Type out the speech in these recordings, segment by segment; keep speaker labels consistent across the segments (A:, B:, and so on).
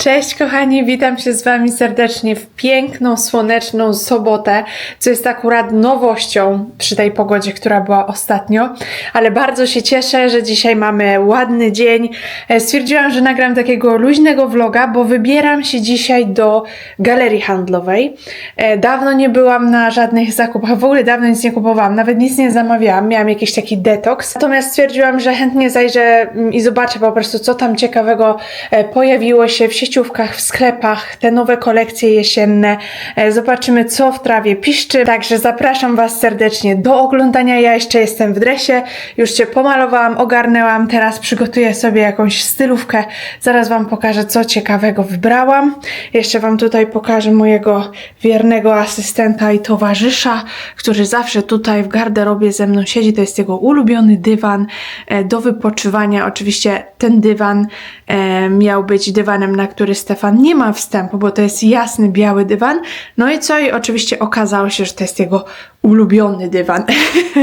A: Cześć kochani, witam się z Wami serdecznie w piękną, słoneczną sobotę, co jest akurat nowością przy tej pogodzie, która była ostatnio, ale bardzo się cieszę, że dzisiaj mamy ładny dzień. E, Stwierdziłam, że nagram takiego luźnego vloga, bo wybieram się dzisiaj do galerii handlowej. E, Dawno nie byłam na żadnych zakupach, w ogóle dawno nic nie kupowałam, nawet nic nie zamawiałam, miałam jakiś taki detoks. Natomiast stwierdziłam, że chętnie zajrzę mm, i zobaczę po prostu, co tam ciekawego e, pojawiło się w w sklepach, te nowe kolekcje jesienne. E, Zobaczymy, co w trawie piszczy. Także zapraszam Was serdecznie do oglądania. Ja jeszcze jestem w dresie, już się pomalowałam, ogarnęłam. Teraz przygotuję sobie jakąś stylówkę. Zaraz Wam pokażę, co ciekawego wybrałam. Jeszcze Wam tutaj pokażę mojego wiernego asystenta i towarzysza, który zawsze tutaj w garderobie ze mną siedzi. To jest jego ulubiony dywan e, do wypoczywania. Oczywiście ten dywan e, miał być dywanem, na który Stefan nie ma wstępu, bo to jest jasny, biały dywan. No i co? I oczywiście okazało się, że to jest jego ulubiony dywan.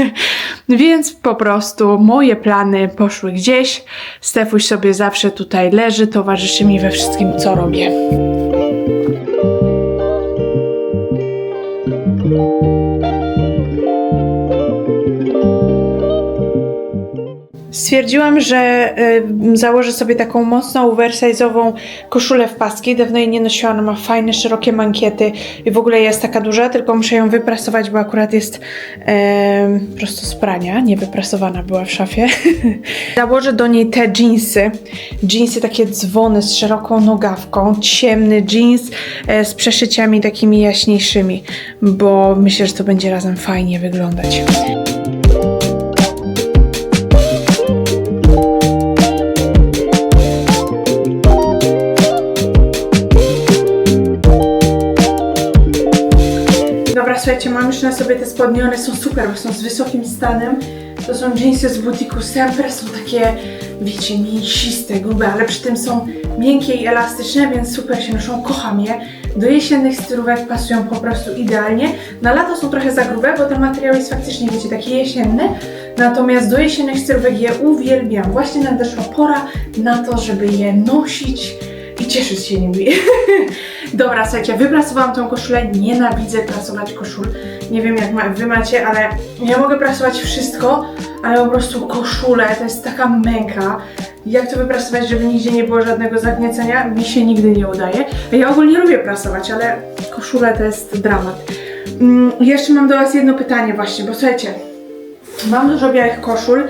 A: Więc po prostu moje plany poszły gdzieś. Stefuś sobie zawsze tutaj leży, towarzyszy mi we wszystkim, co robię. Stwierdziłam, że y, założę sobie taką mocną, oversize'ową koszulę w paski. Dawno jej nie nosiłam, ona ma fajne, szerokie mankiety i w ogóle jest taka duża, tylko muszę ją wyprasować, bo akurat jest e, prosto z prania, nie wyprasowana była w szafie. założę do niej te jeansy. Jeansy takie dzwony z szeroką nogawką, ciemny jeans e, z przeszyciami takimi jaśniejszymi, bo myślę, że to będzie razem fajnie wyglądać. Słuchajcie, mam już na sobie te spodnie, one są super, bo są z wysokim stanem. To są jeansy z butiku Sempre, są takie, wiecie, mięsiste, grube, ale przy tym są miękkie i elastyczne, więc super się noszą, kocham je. Do jesiennych stylówek pasują po prostu idealnie. Na lato są trochę za grube, bo ten materiał jest faktycznie, wiecie, taki jesienny. Natomiast do jesiennych stylówek je uwielbiam. Właśnie nadeszła pora na to, żeby je nosić i cieszyć się nimi. Dobra, słuchajcie, wyprasowałam tą koszulę. Nienawidzę prasować koszul. Nie wiem jak ma, wy macie, ale ja mogę prasować wszystko, ale po prostu koszulę to jest taka męka. Jak to wyprasować, żeby nigdzie nie było żadnego zagniecenia? Mi się nigdy nie udaje. Ja ogólnie lubię prasować, ale koszule to jest dramat. Mm, jeszcze mam do Was jedno pytanie właśnie, bo słuchajcie, mam dużo białych koszul,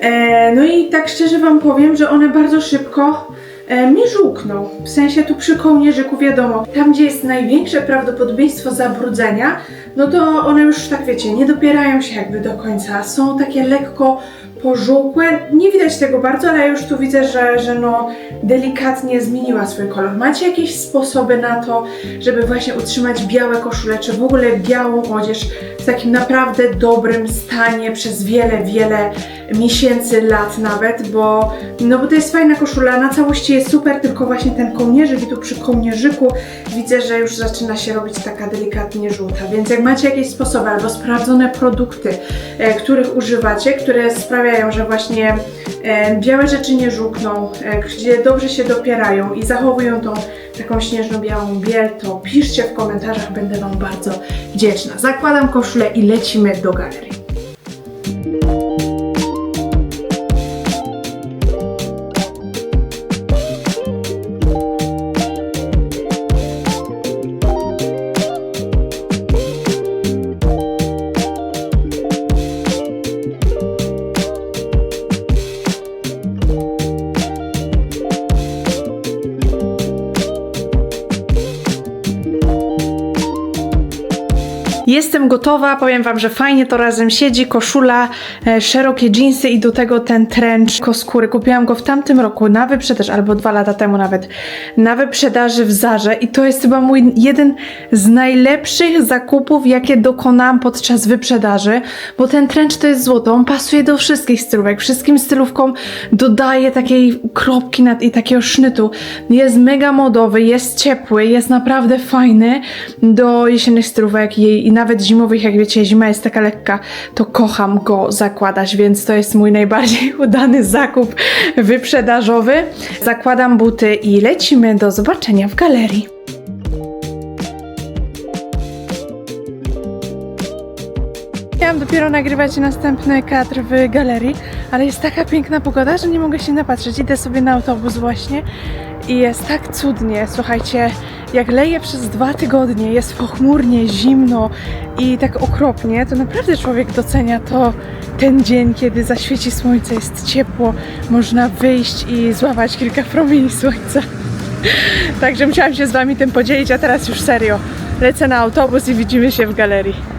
A: e, no i tak szczerze Wam powiem, że one bardzo szybko e, mi żółkną. W sensie tu przy kołnierzyku wiadomo, tam gdzie jest największe prawdopodobieństwo zabrudzenia, no to one już tak wiecie, nie dopierają się jakby do końca. Są takie lekko pożółkłe. Nie widać tego bardzo, ale już tu widzę, że, że no delikatnie zmieniła swój kolor. Macie jakieś sposoby na to, żeby właśnie utrzymać białe koszule, czy w ogóle białą odzież w takim naprawdę dobrym stanie przez wiele, wiele miesięcy, lat nawet, bo no bo to jest fajna koszula, na całości jest super, tylko właśnie ten kołnierzyk i tu przy kołnierzyku widzę, że już zaczyna się robić taka delikatnie żółta, więc jak macie jakieś sposoby albo sprawdzone produkty, e, których używacie, które sprawiają, że właśnie e, białe rzeczy nie żółkną, e, gdzie dobrze się dopierają i zachowują tą taką śnieżno-białą biel, to piszcie w komentarzach, będę Wam bardzo wdzięczna. Zakładam koszulę i lecimy do galerii. Gotowa, powiem Wam, że fajnie to razem siedzi, koszula, e, szerokie jeansy i do tego ten trench koskóry. Kupiłam go w tamtym roku na wyprzedaż, albo dwa lata temu nawet, na wyprzedaży w Zarze. I to jest chyba mój jeden z najlepszych zakupów, jakie dokonałam podczas wyprzedaży, bo ten trench to jest złoto, on pasuje do wszystkich stylówek, wszystkim stylówkom dodaje takiej kropki nad, i takiego sznytu. Jest mega modowy, jest ciepły, jest naprawdę fajny do jesiennych stylówek i, i nawet zimowych, jak wiecie, zima jest taka lekka, to kocham go zakładać, więc to jest mój najbardziej udany zakup wyprzedażowy. Zakładam buty i lecimy do zobaczenia w galerii. Chciałam dopiero nagrywać następny kadr w galerii, ale jest taka piękna pogoda, że nie mogę się napatrzeć. Idę sobie na autobus właśnie i jest tak cudnie. Słuchajcie, jak leje przez dwa tygodnie, jest pochmurnie, zimno i tak okropnie, to naprawdę człowiek docenia to ten dzień, kiedy zaświeci słońce, jest ciepło, można wyjść i złapać kilka promieni słońca. Także musiałam się z Wami tym podzielić, a teraz już serio. Lecę na autobus i widzimy się w galerii.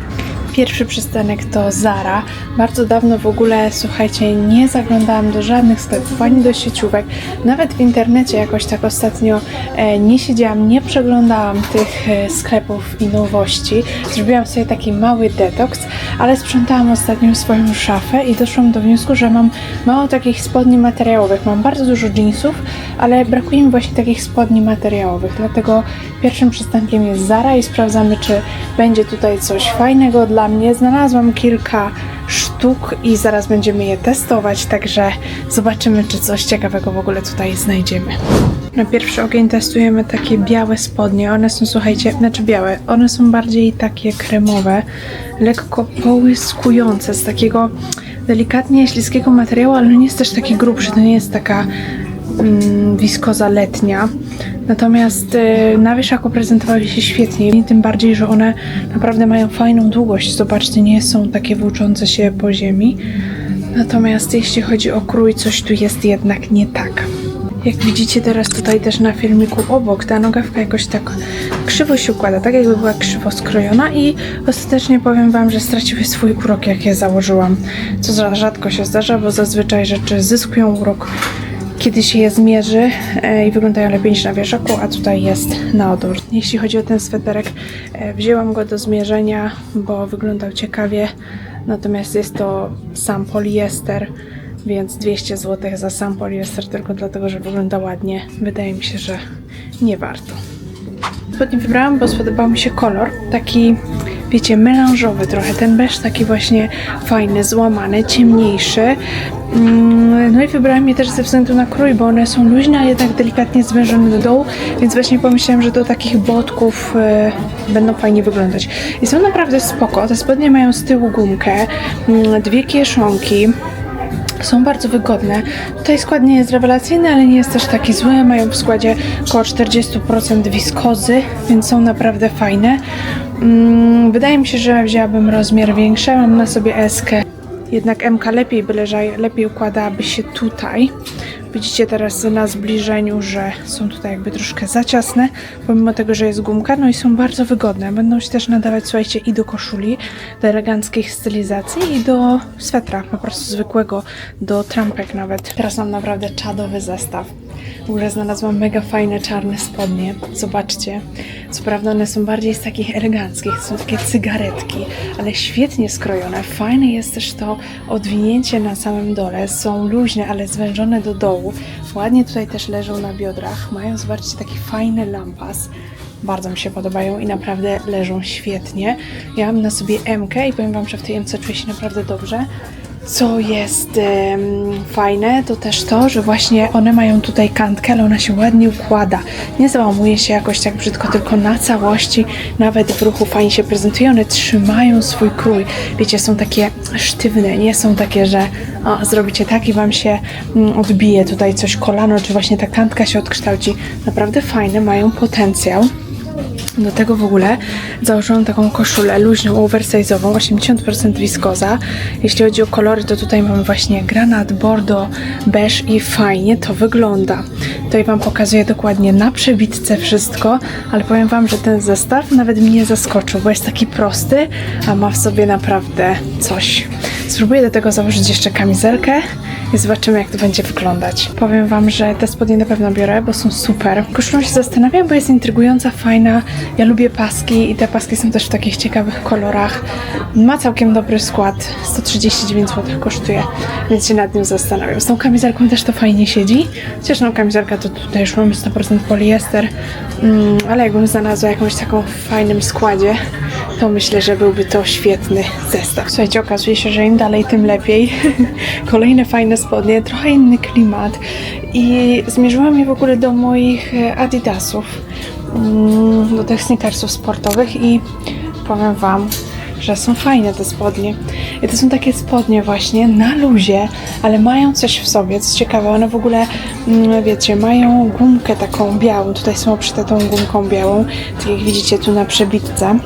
A: Pierwszy przystanek to Zara. Bardzo dawno w ogóle, słuchajcie, nie zaglądałam do żadnych sklepów, ani do sieciówek. Nawet w internecie jakoś tak ostatnio e, nie siedziałam, nie przeglądałam tych e, sklepów i nowości. Zrobiłam sobie taki mały detoks, ale sprzątałam ostatnio swoją szafę i doszłam do wniosku, że mam mało takich spodni materiałowych. Mam bardzo dużo jeansów, ale brakuje mi właśnie takich spodni materiałowych. Dlatego pierwszym przystankiem jest Zara i sprawdzamy, czy będzie tutaj coś fajnego dla mnie. Znalazłam kilka sztuk i zaraz będziemy je testować, także zobaczymy, czy coś ciekawego w ogóle tutaj znajdziemy. Na pierwszy ogień testujemy takie białe spodnie. One są, słuchajcie, znaczy białe, one są bardziej takie kremowe, lekko połyskujące z takiego delikatnie śliskiego materiału, ale nie jest też taki grubszy, to nie jest taka mm, wiskoza letnia. Natomiast y, na wieszaku prezentowały się świetnie, tym bardziej, że one naprawdę mają fajną długość. Zobaczcie, nie są takie włóczące się po ziemi. Natomiast jeśli chodzi o krój, coś tu jest jednak nie tak. Jak widzicie teraz tutaj też na filmiku obok, ta nogawka jakoś tak krzywo się układa, tak jakby była krzywo skrojona i ostatecznie powiem Wam, że straciły swój urok, jak je założyłam. Co za- rzadko się zdarza, bo zazwyczaj rzeczy zyskują urok kiedy się je zmierzy e, i wyglądają lepiej niż na wieszaku, a tutaj jest na odwrót. Jeśli chodzi o ten sweterek, e, wzięłam go do zmierzenia, bo wyglądał ciekawie, natomiast jest to sam poliester, więc 200 zł za sam poliester tylko dlatego, że wygląda ładnie. Wydaje mi się, że nie warto. Spodnie wybrałam, bo spodobał mi się kolor. Taki, wiecie, melanżowy trochę. Ten beż taki właśnie fajny, złamany, ciemniejszy. Mm, No i wybrałam je też ze względu na krój, bo one są luźne, a jednak delikatnie zwężone do dołu, więc właśnie pomyślałam, że do takich botków e, będą fajnie wyglądać. I są naprawdę spoko. Te spodnie mają z tyłu gumkę, mm, dwie kieszonki. Są bardzo wygodne. Tutaj skład nie jest rewelacyjny, ale nie jest też taki zły. Mają w składzie około 40% wiskozy, więc są naprawdę fajne. Mm, Wydaje mi się, że wzięłabym rozmiar większy. Mam na sobie eskę. Jednak MK lepiej by leża, lepiej układałaby się tutaj. Widzicie teraz na zbliżeniu, że są tutaj jakby troszkę za ciasne, pomimo tego, że jest gumka, no i są bardzo wygodne. Będą się też nadawać, słuchajcie, i do koszuli, do eleganckich stylizacji i do swetra, po prostu zwykłego, do trampek nawet. Teraz mam naprawdę czadowy zestaw. W ogóle znalazłam mega fajne czarne spodnie. Zobaczcie. Co prawda one są bardziej z takich eleganckich, są takie cygaretki, ale świetnie skrojone. Fajne jest też to odwinięcie na samym dole. Są luźne, ale zwężone do dołu. Ładnie tutaj też leżą na biodrach. Mają, zobaczcie, taki fajny lampas. Bardzo mi się podobają i naprawdę leżą świetnie. Ja mam na sobie MK i powiem Wam, że w tej MC czuję się naprawdę dobrze. Co jest em, fajne, to też to, że właśnie one mają tutaj kantkę, ale ona się ładnie układa. Nie załamuje się jakoś tak brzydko, tylko na całości, nawet w ruchu fajnie się prezentuje. One trzymają swój krój. Wiecie, są takie sztywne, nie są takie, że o, zrobicie tak i wam się mm, odbije tutaj coś kolano, czy właśnie ta kantka się odkształci. Naprawdę fajne, mają potencjał. Do tego w ogóle założyłam taką koszulę luźną, oversize'ową, 80% wiskoza. Jeśli chodzi o kolory, to tutaj mamy właśnie granat, bordo, beż i fajnie to wygląda. Tutaj Wam pokazuję dokładnie na przebitce wszystko, ale powiem Wam, że ten zestaw nawet mnie zaskoczył, bo jest taki prosty, a ma w sobie naprawdę coś. Spróbuję do tego założyć jeszcze kamizelkę i zobaczymy, jak to będzie wyglądać. Powiem Wam, że te spodnie na pewno biorę, bo są super. Koszulą się zastanawiam, bo jest intrygująca, fajna. Ja lubię paski i te paski są też w takich ciekawych kolorach. Ma całkiem dobry skład. 139 zł kosztuje, więc się nad nim zastanawiam. Z tą kamizelką też to fajnie siedzi. Chociaż no kamizelka to tutaj już mamy 100% poliester, mm, ale jakbym znalazła jakąś taką w fajnym składzie, to myślę, że byłby to świetny zestaw. Słuchajcie, okazuje się, że dalej, tym lepiej. Kolejne fajne spodnie, trochę inny klimat i zmierzyłam je w ogóle do moich e, adidasów, mm, do tych sneakersów sportowych i powiem Wam, że są fajne te spodnie. I to są takie spodnie właśnie na luzie, ale mają coś w sobie, co ciekawe, one w ogóle, mm, wiecie, mają gumkę taką białą, tutaj są obszyte tą gumką białą, tak jak widzicie tu na przebitce.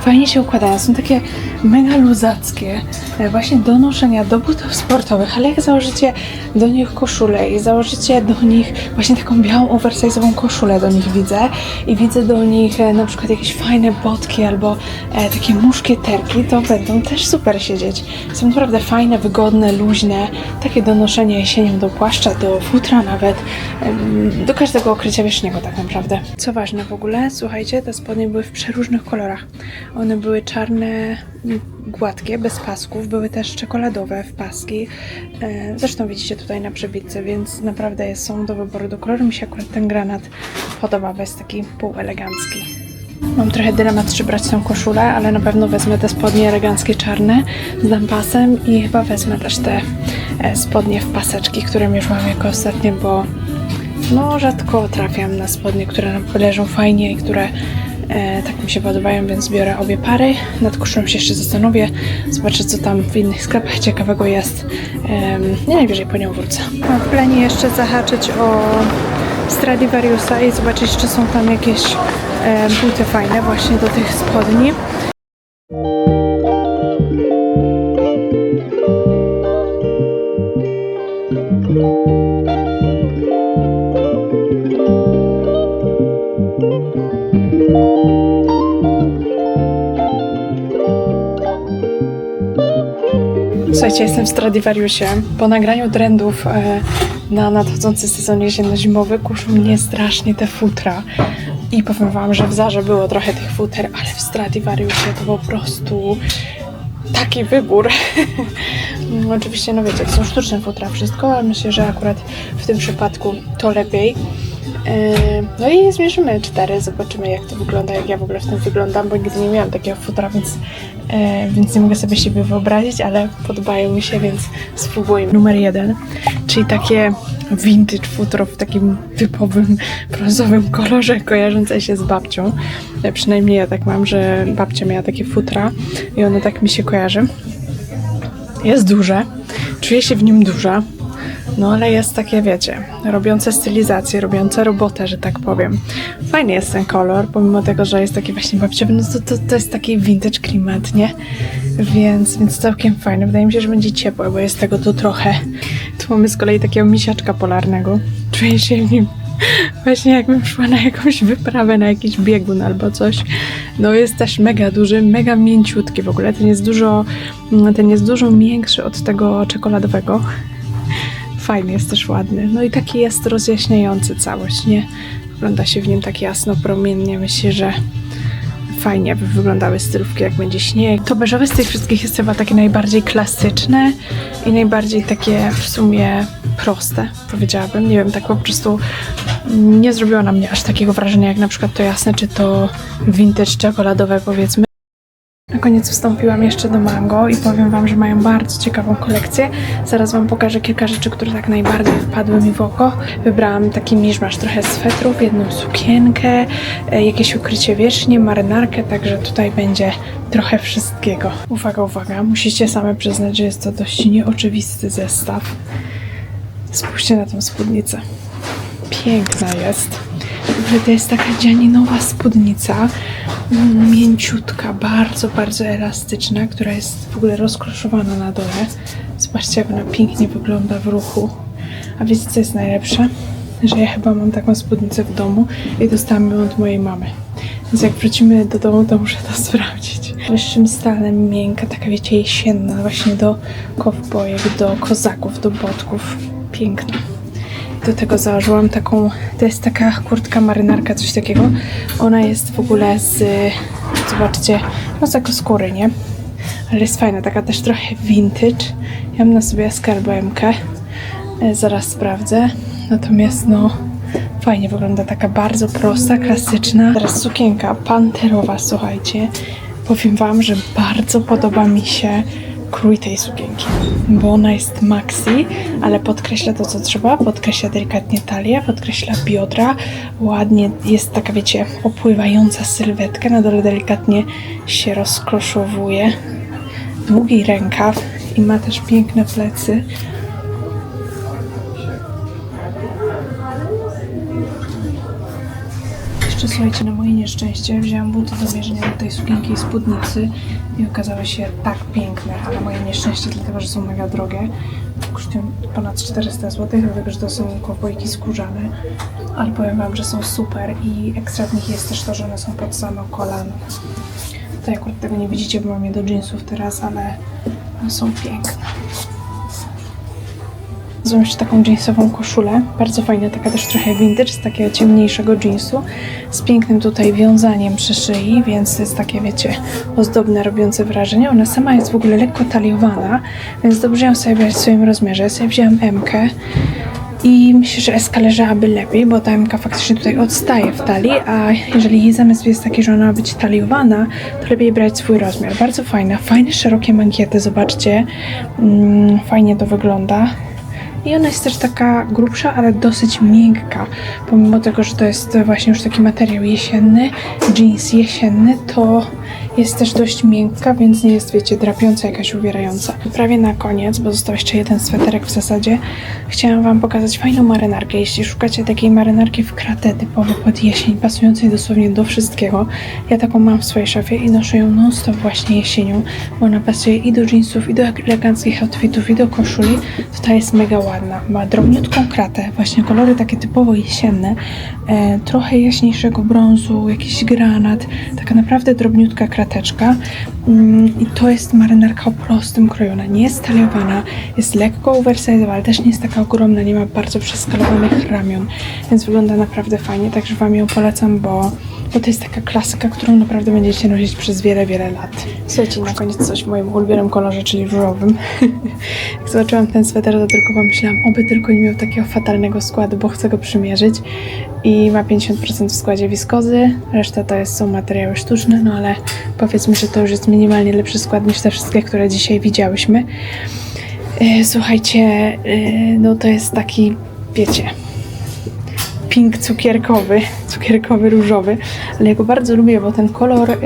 A: Fajnie się układają, są takie mega luzackie, e, właśnie do noszenia, do butów sportowych, ale jak założycie do nich koszulę i założycie do nich właśnie taką białą, oversize'ową koszulę do nich widzę i widzę do nich e, na przykład jakieś fajne botki albo e, takie muszkieterki, to będą też super siedzieć. Są naprawdę fajne, wygodne, luźne, takie do noszenia jesienią, do płaszcza, do futra nawet, do każdego okrycia wierzchniego tak naprawdę. Co ważne w ogóle, słuchajcie, te spodnie były w przeróżnych kolorach. One były czarne, gładkie, bez pasków, były też czekoladowe w paski. E, Zresztą widzicie tutaj na przebitce, więc naprawdę są do wyboru do koloru. Mi się akurat ten granat podoba, bo jest taki półelegancki. Mam trochę dylemat, czy brać tą koszulę, ale na pewno wezmę te spodnie eleganckie czarne z lampasem i chyba wezmę też te e, spodnie w paseczki, które mierzyłam jako ostatnie, bo no rzadko trafiam na spodnie, które leżą fajnie i które e, tak mi się podobają, więc biorę obie pary. Nad koszulą się jeszcze zastanowię, zobaczę co tam w innych sklepach ciekawego jest. Em, nie najwyżej po nią wrócę. Mam w planie jeszcze zahaczyć o Stradivariusa i zobaczyć, czy są tam jakieś e, buty fajne właśnie do tych spodni. Słuchajcie, jestem w Stradivariusie. Po nagraniu trendów e, na nadchodzący sezon jesienno-zimowy kuszą mnie strasznie te futra. I powiem wam, że w Zarze było trochę tych futer, ale w Stradivariusie to po prostu taki wybór. Mm, Oczywiście, no wiecie, są sztuczne futra, wszystko, ale myślę, że akurat w tym przypadku to lepiej. Yy, No i zmierzymy cztery, zobaczymy jak to wygląda, jak ja w ogóle w tym wyglądam, bo nigdy nie miałam takiego futra, więc, yy, więc nie mogę sobie siebie wyobrazić, ale podobają mi się, więc spróbuję. Numer jeden, czyli takie vintage futro w takim typowym brązowym kolorze kojarzące się z babcią. E, Przynajmniej ja tak mam, że babcia miała takie futra i ono tak mi się kojarzy. Jest duże, czuję się w nim duża, no ale jest takie, wiecie, robiące stylizację, robiące robotę, że tak powiem. Fajny jest ten kolor, pomimo tego, że jest taki właśnie babciowy, no to, to, to jest taki vintage klimat, nie? Więc, więc całkiem fajny. Wydaje mi się, że będzie ciepłe, bo jest tego tu trochę. Tu mamy z kolei takiego misiaczka polarnego. Czuję się w nim właśnie jakbym szła na jakąś wyprawę, na jakiś biegun albo coś. No jest też mega duży, mega mięciutki w ogóle. Ten jest dużo, ten jest dużo większy od tego czekoladowego. Fajny jest też ładny. No i taki jest rozjaśniający całość, nie? Wygląda się w nim tak jasno, promiennie. Myślę, że fajnie by wyglądały stylówki, jak będzie śnieg. To beżowe z tych wszystkich jest chyba takie najbardziej klasyczne i najbardziej takie w sumie proste, powiedziałabym. Nie wiem, tak po prostu nie zrobiło na mnie aż takiego wrażenia, jak na przykład to jasne, czy to vintage czekoladowe, powiedzmy. Na koniec wstąpiłam jeszcze do Mango i powiem Wam, że mają bardzo ciekawą kolekcję. Zaraz Wam pokażę kilka rzeczy, które tak najbardziej wpadły mi w oko. Wybrałam taki miszmasz trochę swetrów, jedną sukienkę, e, jakieś ukrycie wierzchnie, marynarkę, także tutaj będzie trochę wszystkiego. Uwaga, uwaga, musicie same przyznać, że jest to dość nieoczywisty zestaw. Spójrzcie na tą spódnicę. Piękna jest. To jest taka dzianinowa spódnica, mm, mięciutka, bardzo, bardzo elastyczna, która jest w ogóle rozkroszowana na dole. Zobaczcie, jak ona pięknie wygląda w ruchu. A wiecie, co jest najlepsze? Że ja chyba mam taką spódnicę w domu i dostałam ją od mojej mamy. Więc jak wrócimy do domu, to muszę to sprawdzić. Wyższym stalem miękka, taka wiecie, jesienna, właśnie do kowbojek, do kozaków, do botków. Piękna. Do tego założyłam taką, to jest taka kurtka marynarka, coś takiego. Ona jest w ogóle z, zobaczcie, no z ekoskóry, nie? Ale jest fajna, taka też trochę vintage. Ja mam na sobie skarbemkę, e, zaraz sprawdzę. Natomiast no, fajnie wygląda, taka bardzo prosta, klasyczna. Teraz sukienka panterowa, słuchajcie. Powiem Wam, że bardzo podoba mi się krój tej sukienki, bo ona jest maxi, ale podkreśla to, co trzeba, podkreśla delikatnie talię, podkreśla biodra, ładnie jest taka, wiecie, opływająca sylwetka, na dole delikatnie się rozkloszowuje, długi rękaw i ma też piękne plecy. Jeszcze słuchajcie, na moje nieszczęście wzięłam buty do mierzenia do tej sukienki i spódnicy i okazały się tak piękne, a na moje nieszczęście dlatego, że są mega drogie. Kosztują ponad 400 zł, dlatego, że to są kowbojki skórzane. Ale powiem Wam, że są super i ekstra w nich jest też to, że one są pod samo kolano. Tutaj akurat tego nie widzicie, bo mam je do jeansów teraz, ale są piękne. Znam jeszcze taką jeansową koszulę, bardzo fajna, taka też trochę vintage, z takiego ciemniejszego jeansu, z pięknym tutaj wiązaniem przy szyi, więc jest takie, wiecie, ozdobne, robiące wrażenie. Ona sama jest w ogóle lekko taliowana, więc dobrze ją sobie brać w swoim rozmiarze. Ja sobie wzięłam M i myślę, że SK leżałaby lepiej, bo ta MK faktycznie tutaj odstaje w talii, a jeżeli jej zamysł jest taki, że ona ma być taliowana, to lepiej brać swój rozmiar. Bardzo fajna, fajne, szerokie mankiety, zobaczcie, mm, fajnie to wygląda. I ona jest też taka grubsza, ale dosyć miękka. Pomimo tego, że to jest właśnie już taki materiał jesienny, jeans jesienny, to jest też dość miękka, więc nie jest, wiecie, drapiąca, jakaś uwierająca. Prawie na koniec, bo został jeszcze jeden sweterek w zasadzie, chciałam Wam pokazać fajną marynarkę. Jeśli szukacie takiej marynarki w kratę typowo pod jesień, pasującej dosłownie do wszystkiego, ja taką mam w swojej szafie i noszę ją non-stop właśnie jesienią, bo ona pasuje i do jeansów, i do eleganckich outfitów, i do koszuli. To ta jest mega ładna. Ma drobniutką kratę, właśnie kolory takie typowo jesienne, e, trochę jaśniejszego brązu, jakiś granat, taka naprawdę drobniutka krateczka. Mm, I to jest marynarka o prostym kroju. Ona nie jest taliowana, jest lekko oversize, ale też nie jest taka ogromna, nie ma bardzo przeskalowanych ramion, więc wygląda naprawdę fajnie, także Wam ją polecam, bo, bo to jest taka klasyka, którą naprawdę będziecie nosić przez wiele, wiele lat. Słuchajcie, na koniec coś w moim ulubionym kolorze, czyli różowym. Jak zobaczyłam ten sweter, to tylko pomyślałam, oby tylko nie miał takiego fatalnego składu, bo chcę go przymierzyć. I ma 50% w składzie wiskozy, reszta to jest, są materiały sztuczne, no ale powiedzmy, że to już jest minimalnie lepszy skład niż te wszystkie, które dzisiaj widziałyśmy. E, Słuchajcie, e, no to jest taki, wiecie, pink cukierkowy, cukierkowy różowy, ale ja go bardzo lubię, bo ten kolor e,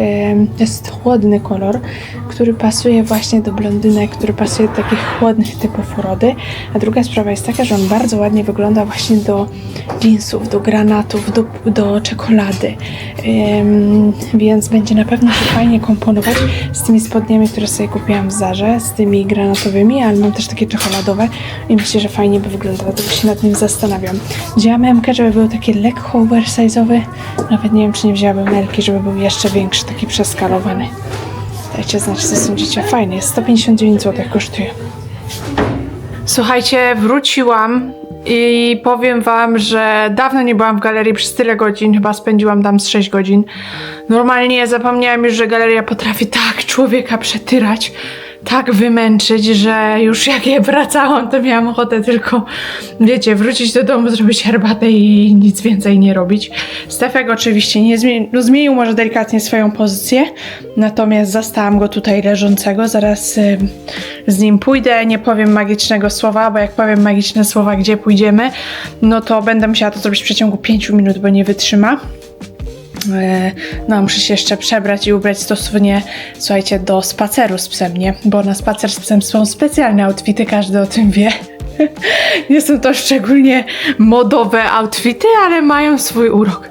A: jest chłodny kolor, który pasuje właśnie do blondynek, który pasuje do takich chłodnych typów urody. A druga sprawa jest taka, że on bardzo ładnie wygląda właśnie do jeansów, do granatów, do, do czekolady. Ym, więc będzie na pewno się fajnie komponować z tymi spodniami, które sobie kupiłam w Zarze, z tymi granatowymi, ale mam też takie czekoladowe i myślę, że fajnie by wyglądało, dlatego się nad nim zastanawiam. Wzięłam MK, żeby był taki lekko oversize'owy, nawet nie wiem, czy nie wzięłabym Elki, żeby był jeszcze większy, taki przeskalowany. Dajcie znać, co sądzicie. Fajny jest, 159 zł kosztuje. Słuchajcie, wróciłam i powiem wam, że dawno nie byłam w galerii przez tyle godzin, chyba spędziłam tam z 6 godzin. Normalnie zapomniałam już, że galeria potrafi tak człowieka przetyrać, tak wymęczyć, że już jak je wracałam, to miałam ochotę tylko, wiecie, wrócić do domu, zrobić herbatę i nic więcej nie robić. Stefek oczywiście nie zmienił, no zmienił może delikatnie swoją pozycję, natomiast zastałam go tutaj leżącego, zaraz y, z nim pójdę, nie powiem magicznego słowa, bo jak powiem magiczne słowa, gdzie pójdziemy, no to będę musiała to zrobić w przeciągu 5 minut, bo nie wytrzyma. E, No, muszę się jeszcze przebrać i ubrać stosownie, słuchajcie, do spaceru z psem, nie? Bo na spacer z psem są specjalne outfity, każdy o tym wie. Nie są to szczególnie modowe outfity, ale mają swój urok.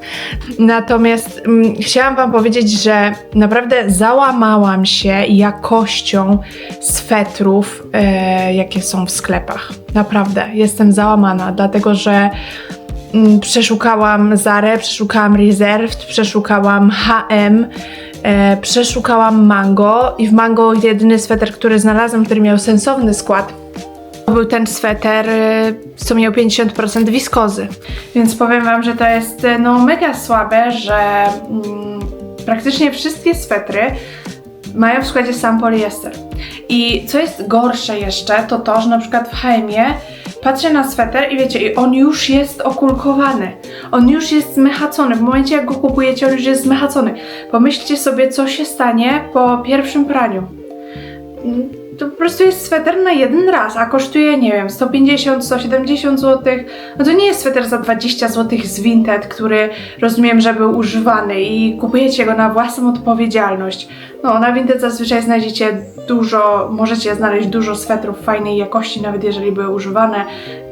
A: Natomiast mm, chciałam Wam powiedzieć, że naprawdę załamałam się jakością swetrów, e, jakie są w sklepach. Naprawdę, jestem załamana, dlatego że przeszukałam Zarę, przeszukałam Reserved, przeszukałam H&M, e, przeszukałam Mango i w Mango jedyny sweter, który znalazłam, który miał sensowny skład, to był ten sweter, e, co miał 50% wiskozy. Więc powiem Wam, że to jest e, no mega słabe, że mm, praktycznie wszystkie swetry mają w składzie sam poliester. I co jest gorsze jeszcze, to to, że na przykład w H&M patrzę na sweter i wiecie, i on już jest okulkowany. On już jest zmechacony. W momencie jak go kupujecie, on już jest zmechacony. Pomyślcie sobie, co się stanie po pierwszym praniu. To po prostu jest sweter na jeden raz, a kosztuje, nie wiem, 150, 170 zł. No to nie jest sweter za 20 zł z Vinted, który rozumiem, że był używany i kupujecie go na własną odpowiedzialność. No, na Vinted zazwyczaj znajdziecie dużo, możecie znaleźć dużo swetrów fajnej jakości, nawet jeżeli były używane,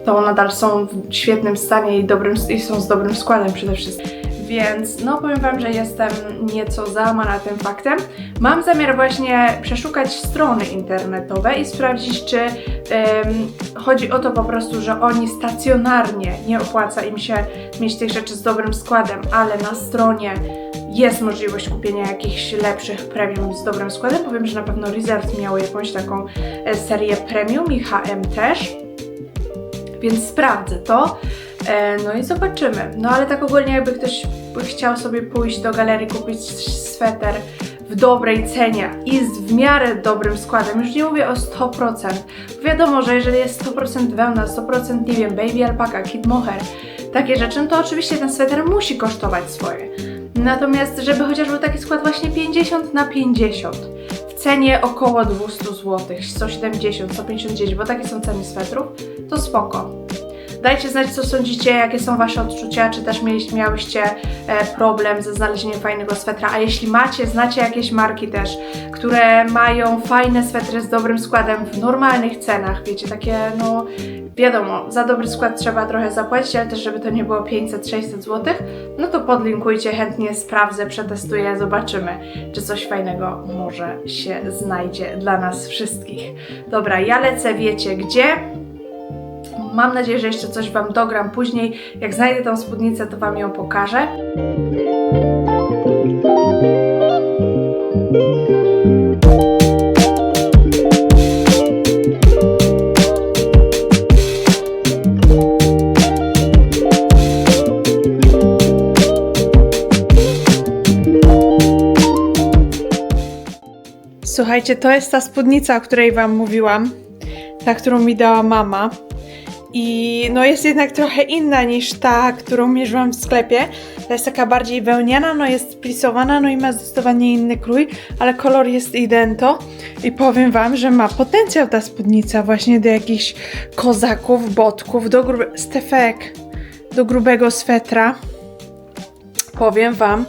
A: to nadal są w świetnym stanie i, dobrym, i są z dobrym składem przede wszystkim. Więc no powiem Wam, że jestem nieco załamana tym faktem. Mam zamiar właśnie przeszukać strony internetowe i sprawdzić, czy chodzi o to po prostu, że oni stacjonarnie nie opłaca im się mieć tych rzeczy z dobrym składem, ale na stronie jest możliwość kupienia jakichś lepszych premium z dobrym składem. Powiem, że na pewno Reserved miało jakąś taką e, serię premium i HM też. Więc sprawdzę to. E, no i zobaczymy. No ale tak ogólnie jakby ktoś chciał sobie pójść do galerii, kupić sweter w dobrej cenie i z w miarę dobrym składem, już nie mówię o 100%. Wiadomo, że jeżeli jest 100% wełna, 100% nie wiem, baby alpaka, kid mohair, takie rzeczy, no to oczywiście ten sweter musi kosztować swoje. Natomiast, żeby chociaż był taki skład właśnie 50 na 50 w cenie około 200 zł, 170, 159, bo takie są ceny swetrów, to spoko. Dajcie znać, co sądzicie, jakie są Wasze odczucia, czy też miałyście e, problem ze znalezieniem fajnego swetra, a jeśli macie, znacie jakieś marki też, które mają fajne swetry z dobrym składem w normalnych cenach, wiecie, takie no wiadomo, za dobry skład trzeba trochę zapłacić, ale też żeby to nie było 500-600 zł, no to podlinkujcie, chętnie sprawdzę, przetestuję, zobaczymy, czy coś fajnego może się znajdzie dla nas wszystkich. Dobra, ja lecę, wiecie gdzie? Mam nadzieję, że jeszcze coś Wam dogram później. Jak znajdę tą spódnicę, to Wam ją pokażę. Słuchajcie, to jest ta spódnica, o której Wam mówiłam. Ta, którą mi dała mama. I no jest jednak trochę inna niż ta, którą mierzyłam w sklepie. Ta jest taka bardziej wełniana, no jest plisowana, no i ma zdecydowanie inny krój, ale kolor jest idento. I powiem Wam, że ma potencjał ta spódnica właśnie do jakichś kozaków, botków, do grube... stefek, do grubego swetra. Powiem Wam,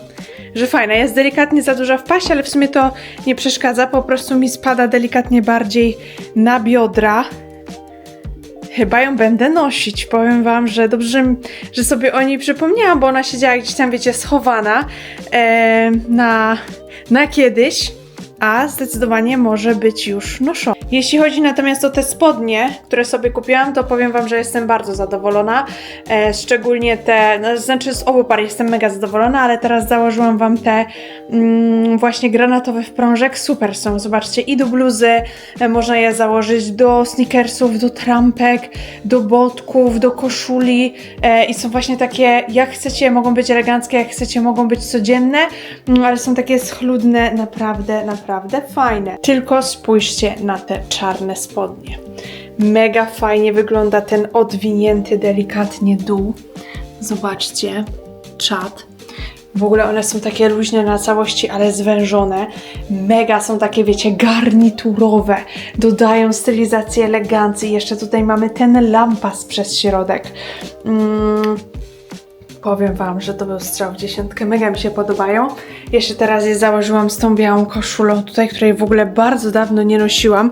A: że fajna. Jest delikatnie za duża w pasie, ale w sumie to nie przeszkadza. Po prostu mi spada delikatnie bardziej na biodra. Chyba ją będę nosić. Powiem wam, że dobrze, że- sobie o niej przypomniałam, bo ona siedziała gdzieś tam, wiecie, schowana e, na, na kiedyś. A zdecydowanie może być już noszona. Jeśli chodzi natomiast o te spodnie, które sobie kupiłam, to powiem Wam, że jestem bardzo zadowolona. E, szczególnie te, no, znaczy z obu par jestem mega zadowolona, ale teraz założyłam Wam te mm, właśnie granatowe wprążek. Super są, zobaczcie, i do bluzy e, można je założyć, do sneakersów, do trampek, do botków, do koszuli e, i są właśnie takie, jak chcecie, mogą być eleganckie, jak chcecie, mogą być codzienne, mm, ale są takie schludne, naprawdę, naprawdę fajne. Tylko spójrzcie na te czarne spodnie. Mega fajnie wygląda ten odwinięty delikatnie dół. Zobaczcie, czat. W ogóle one są takie luźne na całości, ale zwężone. Mega są takie, wiecie, garniturowe. Dodają stylizację elegancji. Jeszcze tutaj mamy ten lampas przez środek. Mm, Powiem Wam, że to był strzał w dziesiątkę. Mega mi się podobają. Jeszcze teraz je założyłam z tą białą koszulą tutaj, której w ogóle bardzo dawno nie nosiłam.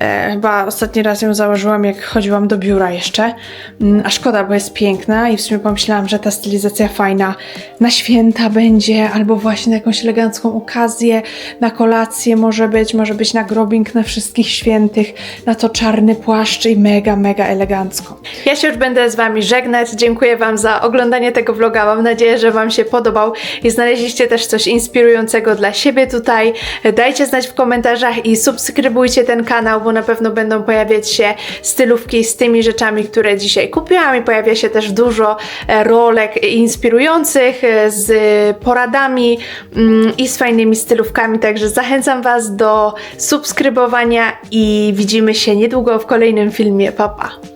A: E, chyba ostatni raz ją założyłam, jak chodziłam do biura jeszcze. Mm, a szkoda, bo jest piękna i w sumie pomyślałam, że ta stylizacja fajna na święta będzie, albo właśnie na jakąś elegancką okazję, na kolację może być, może być na grobing na wszystkich świętych, na to czarny płaszcz i mega, mega elegancko. Ja się już będę z Wami żegnać. Dziękuję Wam za oglądanie tego vloga. Mam nadzieję, że Wam się podobał i znaleźliście też coś inspirującego dla siebie tutaj. Dajcie znać w komentarzach i subskrybujcie ten kanał, bo na pewno będą pojawiać się stylówki z tymi rzeczami, które dzisiaj kupiłam i pojawia się też dużo e, rolek inspirujących e, z poradami mm, i z fajnymi stylówkami, także zachęcam Was do subskrybowania i widzimy się niedługo w kolejnym filmie. Pa, pa!